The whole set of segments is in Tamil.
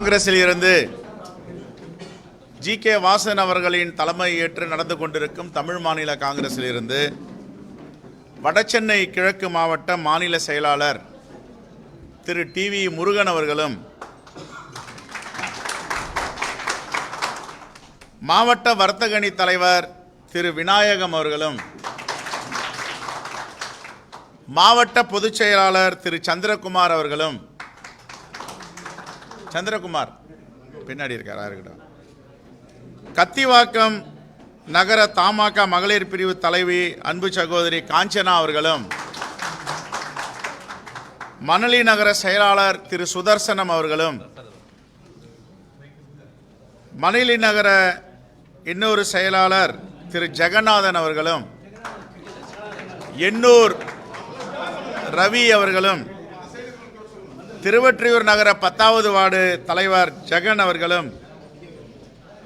காங்கிரஸில் இருந்து ஜி கே வாசன் அவர்களின் தலைமை ஏற்று நடந்து கொண்டிருக்கும் தமிழ் மாநில காங்கிரஸில் இருந்து வடசென்னை கிழக்கு மாவட்ட மாநில செயலாளர் திரு டி வி முருகன் அவர்களும் மாவட்ட வர்த்தகணி தலைவர் திரு விநாயகம் அவர்களும் மாவட்ட பொதுச் செயலாளர் திரு சந்திரகுமார் அவர்களும் சந்திரகுமார். பின்னாடி இருக்காரா? இருக்கட்டும். கத்திவாக்கம் நகர தமாக மகளிர் பிரிவு தலைவி அன்பு சகோதரி காஞ்சனா அவர்களும் மணலி நகர செயலாளர் திரு சுதர்சனம் அவர்களும் மணலி நகர இன்னொரு செயலாளர் திரு ஜெகநாதன் அவர்களும் எண்ணூர் ரவி அவர்களும் திருவற்றியூர் நகர பத்தாவது வார்டு தலைவர் ஜெகன் அவர்களும்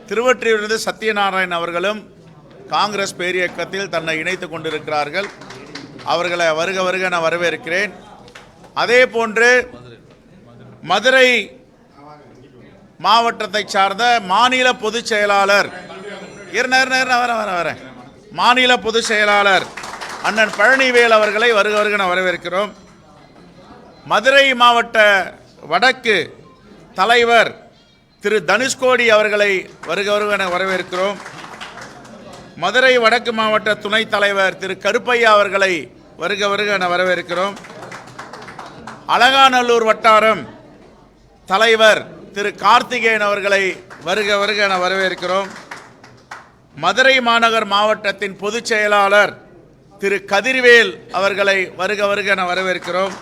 திருவற்றியூரிலிருந்து சத்யநாராயண் அவர்களும் காங்கிரஸ் பேரியக்கத்தில் தன்னை இணைத்து கொண்டிருக்கிறார்கள். அவர்களை வருக வருக நான் வரவேற்கிறேன். அதே போன்று மதுரை மாவட்டத்தை சார்ந்த மாநில பொதுச் செயலாளர் இருங்க, வர வரேன். மாநில பொதுச் செயலாளர் அண்ணன் பழனிவேல் அவர்களை வருக வருக நான் வரவேற்கிறோம். மதுரை மாவட்ட வடக்கு தலைவர் திரு தனுஷ்கோடி அவர்களை வருக வருவன என வரவேற்கிறோம். மதுரை வடக்கு மாவட்ட துணைத் தலைவர் திரு கருப்பையா அவர்களை வருக வருக என வரவேற்கிறோம். அலங்காநல்லூர் வட்டாரம் தலைவர் திரு கார்த்திகேயன் அவர்களை வருக வருக என வரவேற்கிறோம். மதுரை மாநகர் மாவட்டத்தின் பொதுச் செயலாளர் திரு கதிர்வேல் அவர்களை வருக வருக என வரவேற்கிறோம்.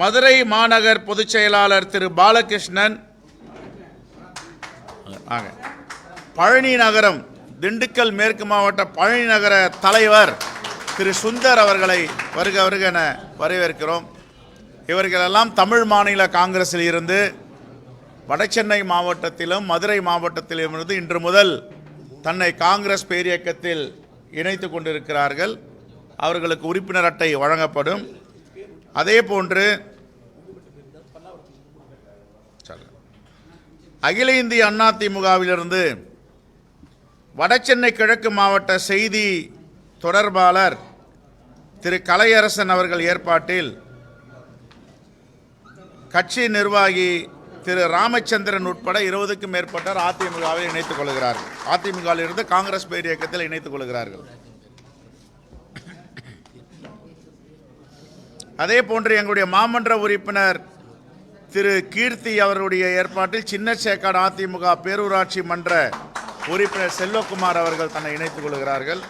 மதுரை மாநகர் பொதுச் செயலாளர் திரு பாலகிருஷ்ணன். பழனி நகரம் திண்டுக்கல் மேற்கு மாவட்ட பழனி நகர தலைவர் திரு சுந்தர் அவர்களை வருக வருக என வரவேற்கிறோம். இவர்களெல்லாம் தமிழ் மாநில காங்கிரஸில் இருந்து வடசென்னை மாவட்டத்திலும் மதுரை மாவட்டத்திலும் இருந்து இன்று முதல் தன்னை காங்கிரஸ் பேரியக்கத்தில் இணைத்து கொண்டிருக்கிறார்கள். அவர்களுக்கு உறுப்பினர் அட்டை வழங்கப்படும். அதே போன்று அகில இந்திய அண்ணா திமுகவிலிருந்து வடசென்னை கிழக்கு மாவட்ட செய்தி தொடர்பாளர் திரு கலையரசன் அவர்கள் ஏற்பாட்டில் கட்சி நிர்வாகி திரு ராமச்சந்திரன் உட்பட இருபதுக்கும் மேற்பட்டோர் அதிமுகவில் இணைத்துக் கொள்கிறார்கள். அதிமுகவில் இருந்து காங்கிரஸ் பேர் இயக்கத்தில் இணைத்துக் கொள்கிறார்கள். அதே போன்று எங்களுடைய மாமன்ற உறுப்பினர் திரு கீர்த்தி அவருடைய ஏற்பாட்டில் சின்ன சேக்காடு அதிமுக பேரூராட்சி மன்ற உறுப்பினர் செல்வகுமார் அவர்கள் தன்னை இணைத்துக் கொள்கிறார்கள்.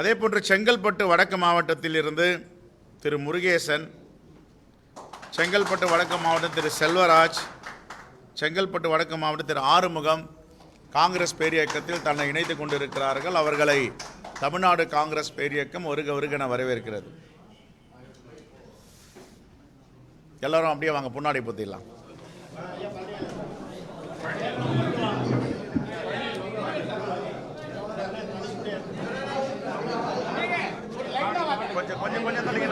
அதே போன்று செங்கல்பட்டு வடக்கு மாவட்டத்தில் இருந்து திரு முருகேசன் செங்கல்பட்டு வடக்கு மாவட்டம் திரு செல்வராஜ் செங்கல்பட்டு வடக்கு மாவட்டம் திரு ஆறுமுகம் காங்கிரஸ் பேரியக்கத்தில் தன்னை இணைத்துக் கொண்டிருக்கிறார்கள். அவர்களை தமிழ்நாடு காங்கிரஸ் பேரியக்கம் ஒருக ஒருகென வரவேற்கிறது. எல்லாரும் அப்படியே வாங்க முன்னாடி பத்திடலாம். கொஞ்சம் கொஞ்சம் கொஞ்சம் தள்ளிங்க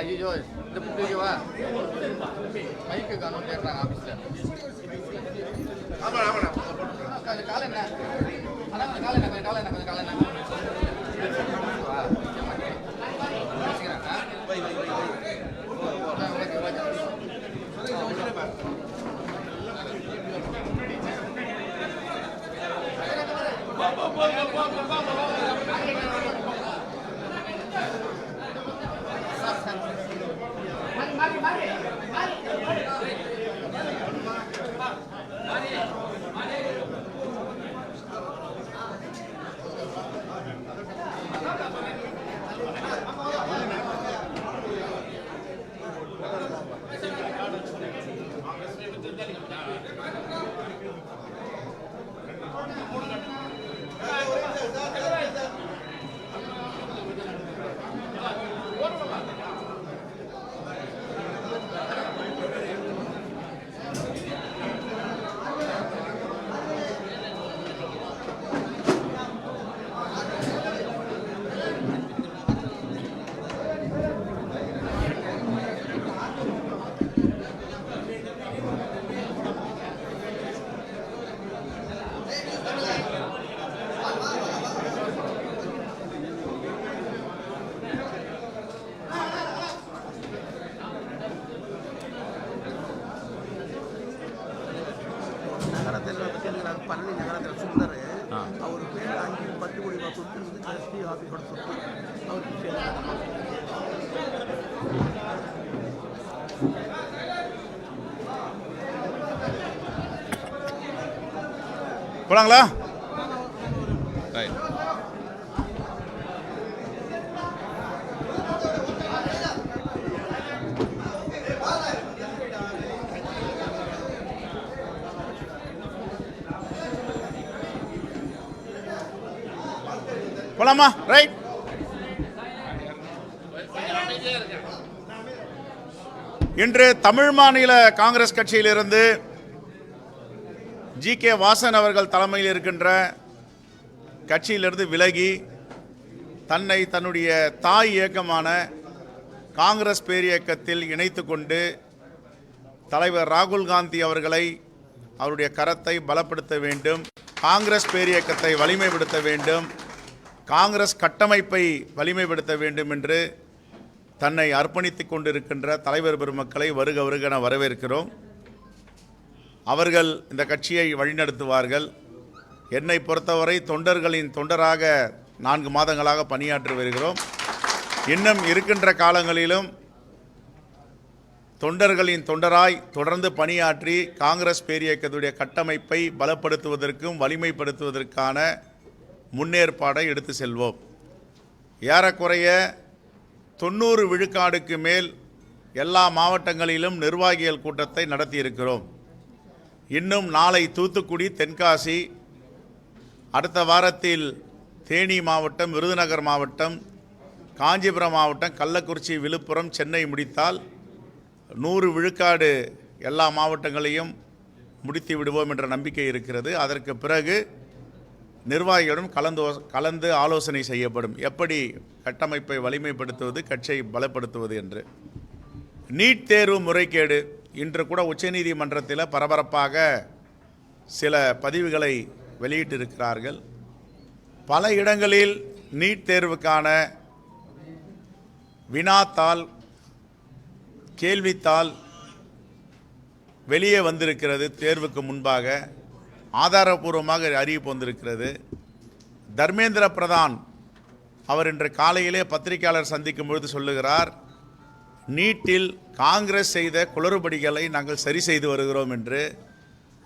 ஐயோ இந்த புக்கு வைக்கவா மைக்கு காணும் கேட்குறாங்க ஆஃபீஸில் கொஞ்சம் காலை என்ன அதான் கொஞ்சம் காலை என்ன கொஞ்சம் காலை என்ன கொஞ்சம் காலை என்ன வா, நிச்சயமா இருக்கு. வச்சுக்கிறேன், ஆ? பழனி நகரத்தில் சுந்தர் அவர் பேர் வாங்கி பத்து கோடி ரூபாய் சொத்து வந்து எஸ்பி ஆஃபீஸோட சொத்து அவருக்கு சேர்ந்து போலாங்களா? போலாமா ரைட் இன்று தமிழ் மாநில காங்கிரஸ் கட்சியிலிருந்து ஜி கே வாசன் அவர்கள் தலைமையில் இருக்கின்ற கட்சியிலிருந்து விலகி தன்னை தன்னுடைய தாய் இயக்கமான காங்கிரஸ் பேரியக்கத்தில் இணைத்து கொண்டு தலைவர் ராகுல் காந்தி அவர்களை அவருடைய கரத்தை பலப்படுத்த வேண்டும் காங்கிரஸ் பேரியக்கத்தை வலிமைப்படுத்த வேண்டும் காங்கிரஸ் கட்டமைப்பை வலிமைப்படுத்த வேண்டும் என்று தன்னை அர்ப்பணித்து கொண்டிருக்கின்ற தலைவர் பெருமக்களை வருக வருக என வரவேற்கிறோம். அவர்கள் இந்த கட்சியை வழிநடத்துவார்கள். என்னை பொறுத்தவரை தொண்டர்களின் தொண்டராக நான்கு மாதங்களாக பணியாற்றி வருகிறோம். இன்னும் இருக்கின்ற காலங்களிலும் தொண்டர்களின் தொண்டராய் தொடர்ந்து பணியாற்றி காங்கிரஸ் பேரியக்கத்துடைய கட்டமைப்பை பலப்படுத்துவதற்கும் வலிமைப்படுத்துவதற்கான முன்னேற்பாடை எடுத்து செல்வோம். ஏறக்குறைய தொண்ணூறு விழுக்காடுக்கு மேல் எல்லா மாவட்டங்களிலும் நிர்வாகிகள் கூட்டத்தை நடத்தியிருக்கிறோம். இன்னும் நாளை தூத்துக்குடி தென்காசி அடுத்த வாரத்தில் தேனி மாவட்டம் விருதுநகர் மாவட்டம் காஞ்சிபுரம் மாவட்டம் கள்ளக்குறிச்சி விழுப்புரம் சென்னை முடித்தால் நூறு விழுக்காடு எல்லா மாவட்டங்களையும் முடித்து விடுவோம் என்ற நம்பிக்கை இருக்கிறது. அதற்கு பிறகு நிர்வாகிகளுடன் கலந்து கலந்து ஆலோசனை செய்யப்படும். எப்படி கட்டமைப்பை வலிமைப்படுத்துவது கட்சியை பலப்படுத்துவது என்று. நீட் தேர்வு முறைகேடு. இன்று கூட உச்சநீதிமன்றத்தில் பரபரப்பாக சில பதிவுகளை வெளியிட்டிருக்கிறார்கள். பல இடங்களில் நீட் தேர்வுக்கான வினாத்தாள் கேள்வித்தாள் வெளியே வந்திருக்கிறது தேர்வுக்கு முன்பாக. ஆதாரபூர்வமாக அறிவிப்பு வந்திருக்கிறது. தர்மேந்திர பிரதான் அவர் இன்று காலையிலே பத்திரிகையாளர் சந்திக்கும் பொழுது சொல்லுகிறார் நீட்டில் காங்கிரஸ் செய்த குளறுபடிகளை நாங்கள் சரி செய்து வருகிறோம் என்று.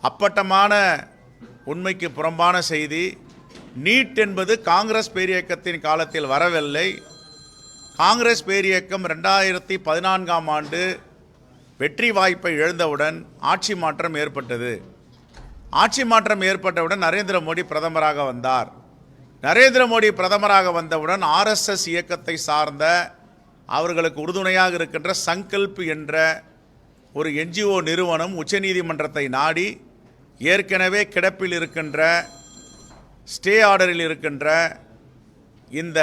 அப்பட்டமான உண்மைக்கு புறம்பான செய்தி நீட் என்பது காங்கிரஸ் பேரியக்கத்தின் காலத்தில் வரவில்லை. காங்கிரஸ் பேரியக்கம் ரெண்டாயிரத்தி பதினான்காம் ஆண்டு வெற்றி வாய்ப்பை இழந்தவுடன் ஆட்சி மாற்றம் ஏற்பட்டது. ஆட்சி மாற்றம் ஏற்பட்டவுடன் நரேந்திர மோடி பிரதமராக வந்தார். நரேந்திர மோடி பிரதமராக வந்தவுடன் ஆர்எஸ்எஸ் இயக்கத்தை சார்ந்த அவர்களுக்கு உறுதுணையாக இருக்கின்ற சங்கல்ப் என்ற ஒரு என்ஜிஓ நிறுவனம் உச்சநீதிமன்றத்தை நாடி ஏற்கனவே கிடப்பில் இருக்கின்ற ஸ்டே ஆர்டரில் இருக்கின்ற இந்த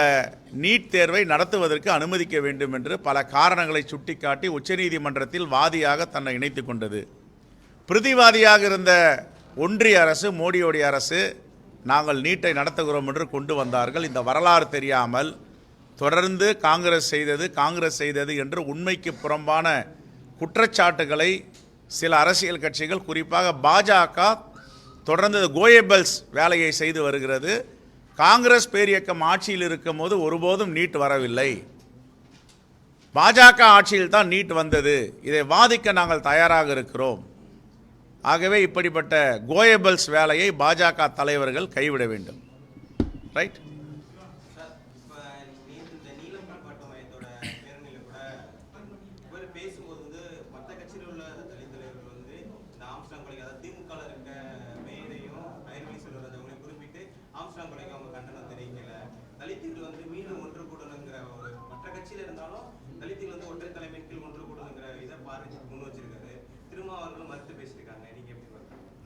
நீட் தேர்வை நடத்துவதற்கு அனுமதிக்க வேண்டும் என்று பல காரணங்களை சுட்டிக்காட்டி உச்சநீதிமன்றத்தில் வாதியாக தன்னை இணைத்து கொண்டது. பிரதிவாதியாக இருந்த ஒன்றிய அரசு மோடியோடைய அரசு நாங்கள் நீட்டை நடத்துகிறோம் என்று கொண்டு வந்தார்கள். இந்த வரலாறு தெரியாமல் தொடர்ந்து காங்கிரஸ் செய்தது காங்கிரஸ் செய்தது என்று உண்மைக்கு புறம்பான குற்றச்சாட்டுகளை சில அரசியல் கட்சிகள் குறிப்பாக பாஜக தொடர்ந்து கோயபல்ஸ் வேலையை செய்து வருகிறது. காங்கிரஸ் பேரியக்கம் ஆட்சியில் இருக்கும்போது ஒருபோதும் நீட் வரவில்லை. பாஜக ஆட்சியில் தான் நீட் வந்தது. இதை வாதிக்க நாங்கள் தயாராக இருக்கிறோம். ஆகவே இப்படிப்பட்ட கோயபல்ஸ் வேலையை பாஜக தலைவர்கள் கைவிட வேண்டும். ரைட்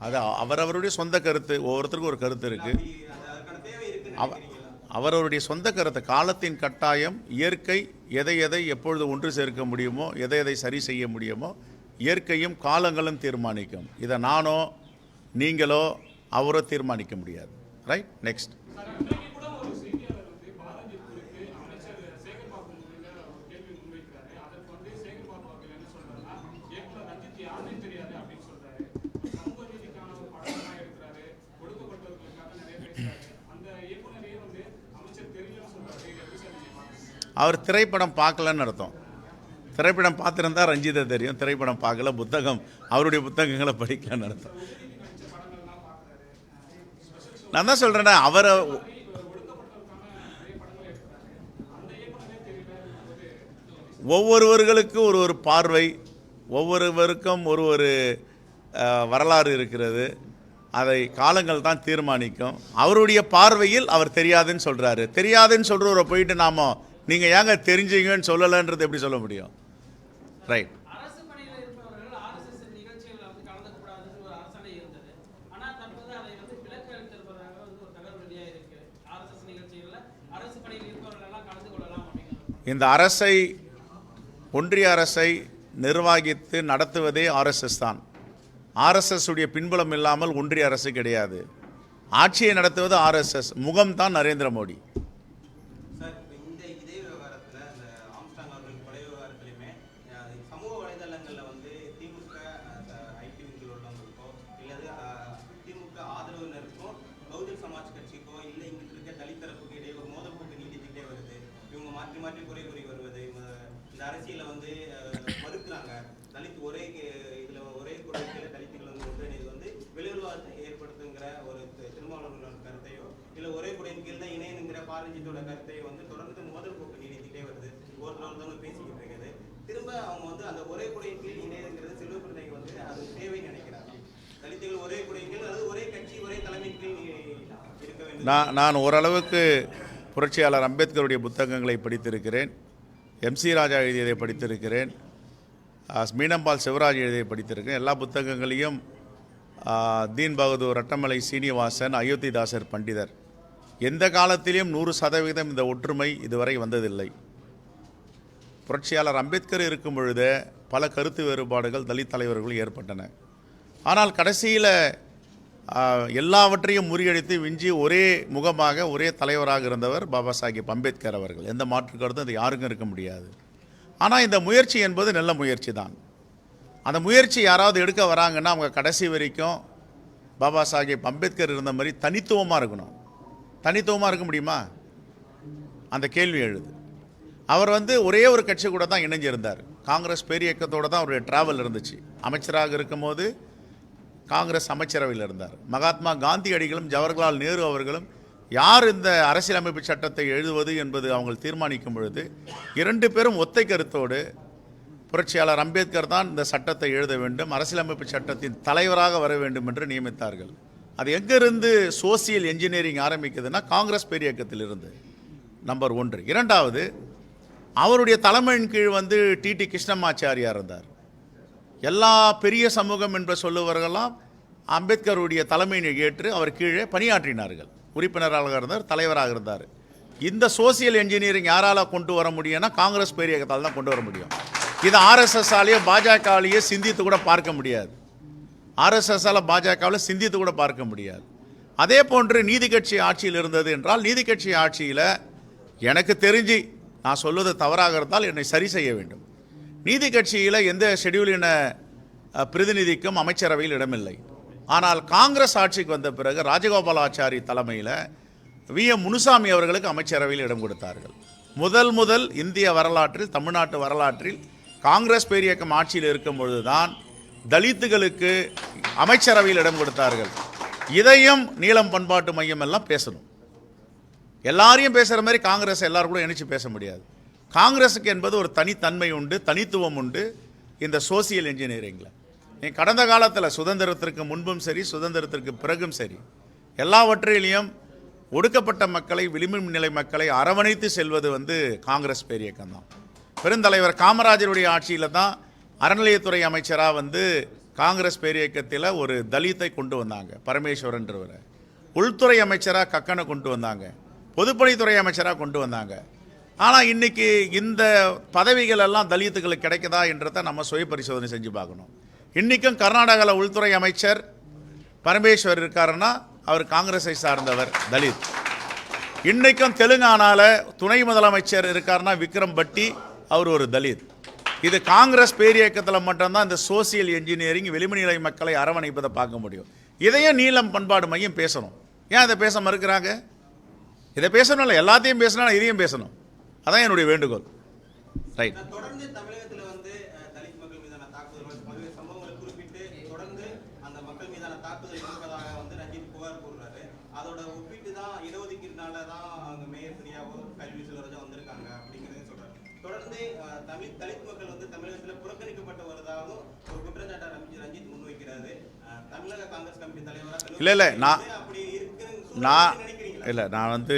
அது அவரவருடைய சொந்த கருத்து ஒவ்வொருத்தருக்கும் ஒரு கருத்து இருக்கு. அப்படி அது- அதுக்கான தேவை இருக்குன்னு அவ- அவரவருடைய சொந்த கருத்து காலத்தின் கட்டாயம் இயற்கை எதை எதை எப்பொழுது ஒன்று சேர்க்க முடியுமோ எதை எதை சரி செய்ய முடியுமோ இயற்கையும் காலங்களும் தீர்மானிக்கும். இதை நானோ நீங்களோ அவரோ தீர்மானிக்க முடியாது. ரைட் நெக்ஸ்ட் அன்றைக்கு கூட ஒரு செய்தியாளர் வந்து பாலாஜி குறித்து அமைச்சர் சேகர்பாபு முன்னிலையில ஒரு கேள்வி முன்வைக்கிறாரு அதற்கு வந்து சேகர்பாபு அவர்கள் என்ன சொல்றாருன்னா இயக்குனர் ரஞ்சித் யாருன்னு தெரியாது அப்படின்னு சொல்றாரு சமூக நீதிக்கான ஒரு படம்லாம் எடுக்கிறாரு ஒடுக்கப்பட்டவர்களுக்காக நிறைய பேசுறாரு அந்த இயக்குனரையே வந்து அமைச்சர் தெரியலன்னு சொல்றாரு இது எப்படி சார் நீங்க பாக்குறீங்க? அவர் திரைப்படம் பார்க்கலன்னு அர்த்தம். திரைப்படம் பார்த்துருந்தா ரஞ்சிதை தெரியும் திரைப்படம் பார்க்கல புத்தகம் அவருடைய புத்தகங்களை படிக்கலன்னு அர்த்தம். நான் தான் சொல்கிறேன்னா அவரை ஒவ்வொருவர்களுக்கும் ஒரு ஒரு பார்வை ஒவ்வொருவருக்கும் ஒரு ஒரு வரலாறு இருக்கிறது. அதை காலங்கள் தான் தீர்மானிக்கும். அவருடைய பார்வையில் அவர் தெரியாதுன்னு சொல்கிறாரு தெரியாதுன்னு சொல்கிறவரை போயிட்டு நாம நீங்கள் ஏங்க தெரிஞ்சீங்கன்னு சொல்லலைன்றது எப்படி சொல்ல முடியும்? ரைட் இந்த அரசை ஒன்றிய அரசை நிர்வகித்து நடத்துவதே ஆர்எஸ்எஸ் தான். ஆர்எஸ்எஸ் உடைய பின்புலம் இல்லாமல் ஒன்றிய அரசு கிடையாது. ஆட்சியை நடத்துவது ஆர்எஸ்எஸ் முகம் தான் நரேந்திர மோடி. அந்த ஒரே குடையின் கீழ் இணையங்கிறது செல்வ பிள்ளைங்க வந்து அது தேவை நினைக்கிறாங்க. தலித்துகள் ஒரே குடையின் கீழ் அதாவது ஒரே கட்சி ஒரே தலைமையின் கீழ் இருக்க வேண்டும். நான் நான் ஓரளவுக்கு புரட்சியாளர் அம்பேத்கருடைய புத்தகங்களை படித்திருக்கிறேன் எம்சி ராஜா எழுதியதை படித்திருக்கிறேன் மீனம்பால் சிவராஜ் எழுதியை படித்திருக்கிறேன். எல்லா புத்தகங்களையும் தீன் பகதூர் ரட்டமலை சீனிவாசன் அயோத்திதாசர் பண்டிதர். எந்த காலத்திலையும் நூறு சதவீதம் இந்த ஒற்றுமை இதுவரை வந்ததில்லை. புரட்சியாளர் அம்பேத்கர் இருக்கும் பொழுதே பல கருத்து வேறுபாடுகள் தலித் தலைவர்கள் ஏற்பட்டன. ஆனால் கடைசியில் எல்லாவற்றையும் முறியடித்து விஞ்சி ஒரே முகமாக ஒரே தலைவராக இருந்தவர் பாபா சாஹிப் அம்பேத்கர் அவர்கள். எந்த மாற்று கருத்தும் அது யாருக்கும் இருக்க முடியாது. ஆனால் இந்த முயற்சி என்பது நல்ல முயற்சி தான். அந்த முயற்சி யாராவது எடுக்க வராங்கன்னா அவங்க கடைசி வரைக்கும் பாபா சாஹிப் அம்பேத்கர் இருந்த மாதிரி தனித்துவமாக இருக்கணும். தனித்துவமாக இருக்க முடியுமா? அந்த கேள்வி எழுது. அவர் வந்து ஒரே ஒரு கட்சி கூட தான் இணைஞ்சிருந்தார். காங்கிரஸ் பேரியக்கத்தோடு தான் அவருடைய ட்ராவல் இருந்துச்சு. அமைச்சராக இருக்கும்போது காங்கிரஸ் அமைச்சரவையில் இருந்தார். மகாத்மா காந்தியடிகளும் ஜவஹர்லால் நேரு அவர்களும் யார் இந்த அரசியலமைப்பு சட்டத்தை எழுதுவது என்பது அவங்க தீர்மானிக்கும் பொழுது இரண்டு பேரும் ஒத்தை கருத்தோடு புரட்சியாளர் அம்பேத்கர் தான் இந்த சட்டத்தை எழுத வேண்டும் அரசியலமைப்பு சட்டத்தின் தலைவராக வர வேண்டும் என்று நியமித்தார்கள். அது எங்கிருந்து சோசியல் என்ஜினியரிங் ஆரம்பிக்குதுன்னா காங்கிரஸ் பேரியக்கத்தில் இருந்து நம்பர் ஒன்று. இரண்டாவது அவருடைய தலைமையின் கீழ் வந்து டிடி கிருஷ்ணமாச்சாரியார் இருந்தார். எல்லா பெரிய சமூகம் என்று சொல்லுவவர்களெல்லாம் அம்பேத்கருடைய தலைமையை ஏற்று அவர் கீழே பணியாற்றினார்கள். உறுப்பினராக இருந்தார் தலைவராக இருந்தார். இந்த சோசியல் இன்ஜினியரிங் யாரால் கொண்டு வர முடியும்னா காங்கிரஸ் பேரியக்கத்தால் தான் கொண்டு வர முடியும். இது ஆர்எஸ்எஸ்ஸாலேயோ பாஜகவிலேயே சிந்தித்து கூட பார்க்க முடியாது. ஆர்எஸ்எஸ்ஸால் பாஜகவில் சிந்தித்து கூட பார்க்க முடியாது. அதே போன்று நீதி கட்சி ஆட்சியில் இருந்தது என்றால் நீதி கட்சி ஆட்சியில் எனக்கு தெரிஞ்சு நான் சொல்வது தவறாக இருந்தால் என்னை சரி செய்ய வேண்டும். நீதி கட்சியில் எந்த ஷெட்யூலின பிரதிநிதிக்கும் அமைச்சரவையில் இடமில்லை. ஆனால் காங்கிரஸ் ஆட்சிக்கு வந்த பிறகு ராஜகோபாலாச்சாரி தலைமையில் வி. எம். முனுசாமி அவர்களுக்கு அமைச்சரவையில் இடம் கொடுத்தார்கள். முதல் முதல் இந்திய வரலாற்றில் தமிழ்நாட்டு வரலாற்றில் காங்கிரஸ் பேரியக்கம் ஆட்சியில் இருக்கும் பொழுதுதான் தலித்துகளுக்கு அமைச்சரவையில் இடம் கொடுத்தார்கள். இதையும் நீளம் பண்பாட்டு மையம் எல்லாம் பேசணும். எல்லாரையும் பேசுகிற மாதிரி காங்கிரஸ் எல்லாரும் கூட இணைச்சு பேச முடியாது. காங்கிரஸுக்கு என்பது ஒரு தனித்தன்மை உண்டு தனித்துவம் உண்டு இந்த சோசியல் இன்ஜினியரிங்கில். நீ கடந்த காலத்தில் சுதந்திரத்திற்கு முன்பும் சரி சுதந்திரத்திற்கு பிறகும் சரி எல்லாவற்றிலையும் ஒடுக்கப்பட்ட மக்களை விளிம்பு நிலை மக்களை அரவணைத்து செல்வது வந்து காங்கிரஸ் பேரியக்கம் தான். பெருந்தலைவர் காமராஜருடைய ஆட்சியில் தான் அறநிலையத்துறை அமைச்சராக வந்து காங்கிரஸ் பேரியக்கத்தில் ஒரு தலித்தை கொண்டு வந்தாங்க பரமேஸ்வரன்றவரை. உள்துறை அமைச்சராக கக்கனை கொண்டு வந்தாங்க. பொதுப்பணித்துறை அமைச்சராக கொண்டு வந்தாங்க. ஆனால் இன்றைக்கி இந்த பதவிகள் எல்லாம் தலித்துகளுக்கு கிடைக்குதா என்றதை நம்ம சுய பரிசோதனை செஞ்சு பார்க்கணும். இன்றைக்கும் கர்நாடகாவில் உள்துறை அமைச்சர் பரமேஸ்வர் இருக்காருன்னா அவர் காங்கிரஸை சார்ந்தவர் தலித். இன்றைக்கும் தெலுங்கானாவில் துணை முதலமைச்சர் இருக்காருன்னா விக்ரம் பட்டி அவர் ஒரு தலித். இது காங்கிரஸ் பேரியக்கத்தில் மட்டும்தான் இந்த சோசியல் இன்ஜினியரிங் வெளிமநிலை மக்களை அரவணைப்பதை பார்க்க முடியும். இதையும் நீளம் பண்பாடு மையம் பேசணும். ஏன் அதை பேச மறுக்கிறாங்க? இதை பேசணும்ல எல்லாத்தையும் பேசணும் இதையும் பேசணும். அதான் என்னுடைய வேண்டுகோள். ரைட் தொடர்ந்து தமிழகத்துல வந்து அஹ், தலித் மக்கள் மீதான தாக்குதல்கள் பல்வேறு சம்பவங்களை குறிப்பிட்டு தொடர்ந்து அந்த மக்கள் மீதான தாக்குதல் இருப்பதாக வந்து ரஞ்சித் புகார் கூறுறாரு. அதோட ஒப்பிட்டு தான் இடஒதுக்கீடுனால தான் அவங்க மேயர் பிரியாவோ கல்வி செல்வராஜா வந்திருக்காங்க அப்படிங்கிறதையும் சொல்றாரு. தொடர்ந்து அஹ், தமிழ் தலித் மக்கள் வந்து தமிழகத்துல புறக்கணிக்கப்பட்டு வருவதாகவும் ஒரு குற்றச்சாட்டை ரஞ்சித் முன்வைக்கிறாரு. தமிழக காங்கிரஸ் கமிட்டி தலைவராக இல்ல, இல்ல, நான்- நான் இல்லை நான் வந்து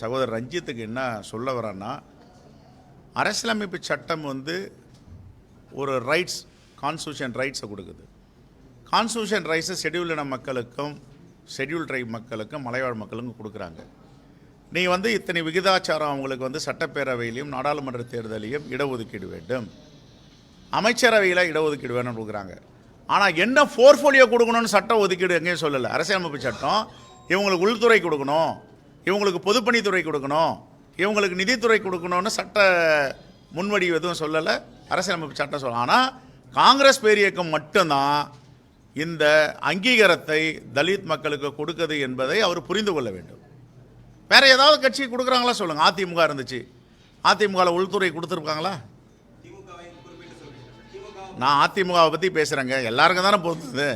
சகோதரர் ரஞ்சித்துக்கு என்ன சொல்ல வரேன்னா அரசியலமைப்பு சட்டம் வந்து ஒரு ரைட்ஸ் கான்ஸ்டியூஷன் ரைட்ஸை கொடுக்குது. கான்ஸ்டியூஷன் ரைட்ஸை ஷெட்யூல் இன மக்களுக்கும் ஷெட்யூல் ட்ரைப் மக்களுக்கும் மலைவாழ் மக்களுக்கும் கொடுக்குறாங்க. நீ வந்து இத்தனை விகிதாச்சாரம் அவங்களுக்கு வந்து சட்டப்பேரவையிலையும் நாடாளுமன்ற தேர்தலையும் இடஒதுக்கீடு வேண்டும். அமைச்சரவையில் இடஒதுக்கீடு வேணும்னு கொடுக்குறாங்க. ஆனால் என்ன போர்ஃபோலியோ கொடுக்கணும்னு சட்ட ஒதுக்கீடு எங்கேயும் சொல்லலை. அரசியலமைப்பு சட்டம் இவங்களுக்கு உள்துறை கொடுக்கணும் இவங்களுக்கு பொதுப்பணித்துறை கொடுக்கணும் இவங்களுக்கு நிதித்துறை கொடுக்கணும்னு சட்ட முன்வடி எதுவும் சொல்லலை. அரசியலமைப்பு சட்டம் சொல்ல ஆனால் காங்கிரஸ் பேரியக்கம் மட்டும்தான் இந்த அங்கீகாரத்தை தலித் மக்களுக்கு கொடுக்குது என்பதை அவர் புரிந்து கொள்ள வேண்டும். வேறு ஏதாவது கட்சி கொடுக்குறாங்களா சொல்லுங்கள் அதிமுக இருந்துச்சு. அதிமுகவில் உள்துறை கொடுத்துருக்காங்களா? நான் அதிமுகவை பற்றி பேசுகிறேங்க எல்லாருக்கும் தானே பொறுத்தது.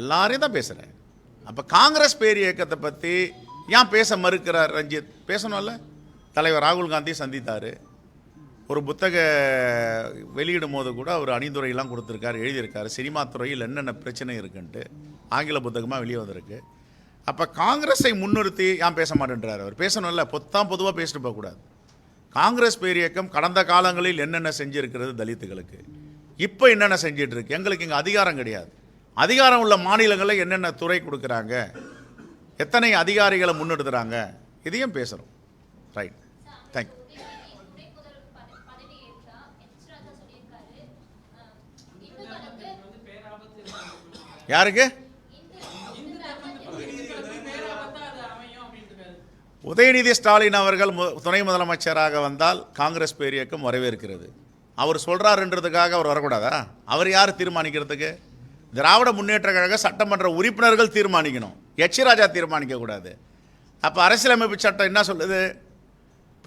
எல்லாரையும் தான் பேசுகிறேன் அப்போ காங்கிரஸ் பேர் இயக்கத்தை பற்றி ஏன் பேச மறுக்கிறார் ரஞ்சித்? பேசணும்ல. தலைவர் ராகுல் காந்தி சந்தித்தார். ஒரு புத்தக வெளியிடும் போது கூட அவர் அணிந்துரையெல்லாம் கொடுத்துருக்காரு எழுதியிருக்காரு. சினிமா துறையில் என்னென்ன பிரச்சனை இருக்குன்ட்டு. ஆங்கில புத்தகமாக வெளியே வந்திருக்கு. அப்போ காங்கிரஸை முன்னிறுத்தி ஏன் பேச மாட்டேன்றார் அவர்? பேசணும்ல. பொத்தாம் பொதுவாக பேசிட்டு போகக்கூடாது காங்கிரஸ் பேரியக்கம் கடந்த காலங்களில் என்னென்ன செஞ்சுருக்கிறது தலித்துகளுக்கு? இப்போ என்னென்ன செஞ்சிட்ருக்கு எங்களுக்கு இங்கே அதிகாரம் கிடையாது. அதிகாரம் உள்ள மாநிலங்களில் என்னென்ன துறை கொடுக்குறாங்க? எத்தனை அதிகாரிகளை முன்னெடுத்துறாங்க இதையும் பேசுகிறோம் ரைட் தேங்க்யூ யாருக்கு? உதயநிதி ஸ்டாலின் அவர்கள் மு- துணை முதலமைச்சராக வந்தால் காங்கிரஸ் பேரியக்கம் வரவேற்கிறது. அவர் சொல்கிறாருன்றதுக்காக அவர் வரக்கூடாதா? அவர் யார் தீர்மானிக்கிறதுக்கு? திராவிட முன்னேற்ற கழக சட்டமன்ற உறுப்பினர்கள் தீர்மானிக்கணும். H e. ராஜா தீர்மானிக்க கூடாது. அப்போ அரசியலமைப்பு சட்டம் என்ன சொல்லுது?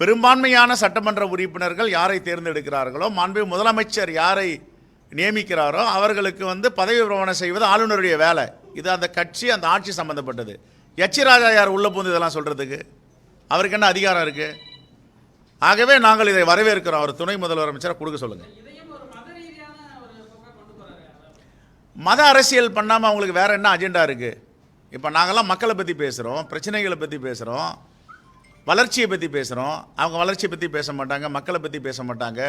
பெரும்பான்மையான சட்டமன்ற உறுப்பினர்கள் யாரை தேர்ந்தெடுக்கிறார்களோ மாண்பு முதலமைச்சர் யாரை நியமிக்கிறாரோ அவர்களுக்கு வந்து பதவி பிரமாணம் செய்வது ஆளுநருடைய வேலை. இது அந்த கட்சி அந்த ஆட்சி சம்பந்தப்பட்டது. H e. ராஜா யார் உள்ளே போந்து இதெல்லாம் சொல்கிறதுக்கு அவருக்கு என்ன அதிகாரம் இருக்குது ஆகவே நாங்கள் இதை வரவேற்கிறோம். அவர் துணை முதல்வர் அமைச்சரை கொடுக்க சொல்லுங்கள் இதையும் ஒரு மத ரீதியான ஒரு போக்கா கொண்டு போறாரு அதாவது. மத அரசியல் பண்ணாமல் அவங்களுக்கு வேறு என்ன அஜெண்டா இருக்குது இப்போ நாங்கள்லாம் மக்களை பற்றி பேசுகிறோம் பிரச்சனைகளை பற்றி பேசுகிறோம் வளர்ச்சியை பற்றி பேசுகிறோம் அவங்க வளர்ச்சியை பற்றி பேச மாட்டாங்க மக்களை பற்றி பேச மாட்டாங்க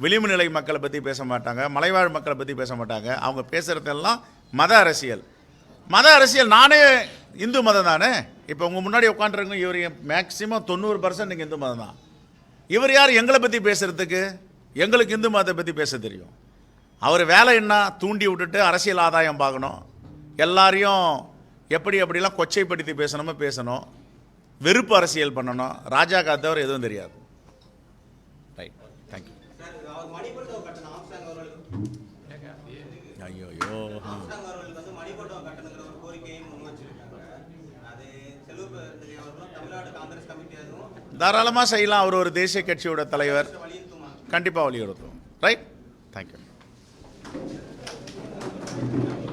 விளிம்பு நிலை மக்களை பற்றி பேச மாட்டாங்க மலைவாழ் மக்களை பற்றி பேச மாட்டாங்க. அவங்க பேசுகிறதெல்லாம் மத அரசியல். மத அரசியல் நானே இந்து மதம் தானே? இப்போ உங்கள் முன்னாடி உட்காந்துருங்க இவர் மேக்சிமம் தொண்ணூறு பர்சன்ட் நீங்கள் இந்து மதம் தான். இவர் யார்? எங்களை பற்றி பேசுகிறதுக்கு எங்களுக்கு இந்து மதத்தை பற்றி பேச தெரியும். அவர் வேலை என்ன? தூண்டி விட்டுட்டு அரசியல் ஆதாயம் பார்க்கணும். எல்லாரையும் எப்படி எப்படிலாம் கொச்சைப்படுத்தி பேசணுமோ பேசணும். வெறுப்பு அரசியல் பண்ணணும். ராஜா காத்தவர் எதுவும் தெரியாது. ரைட் தேங்க்யூ ஐயோ ஐயோ தாராளமாக செய்யலாம். அவர் ஒரு தேசிய கட்சியோட தலைவர். கண்டிப்பாக வலியுறுத்தும் ரைட் தேங்க்யூ Thank you.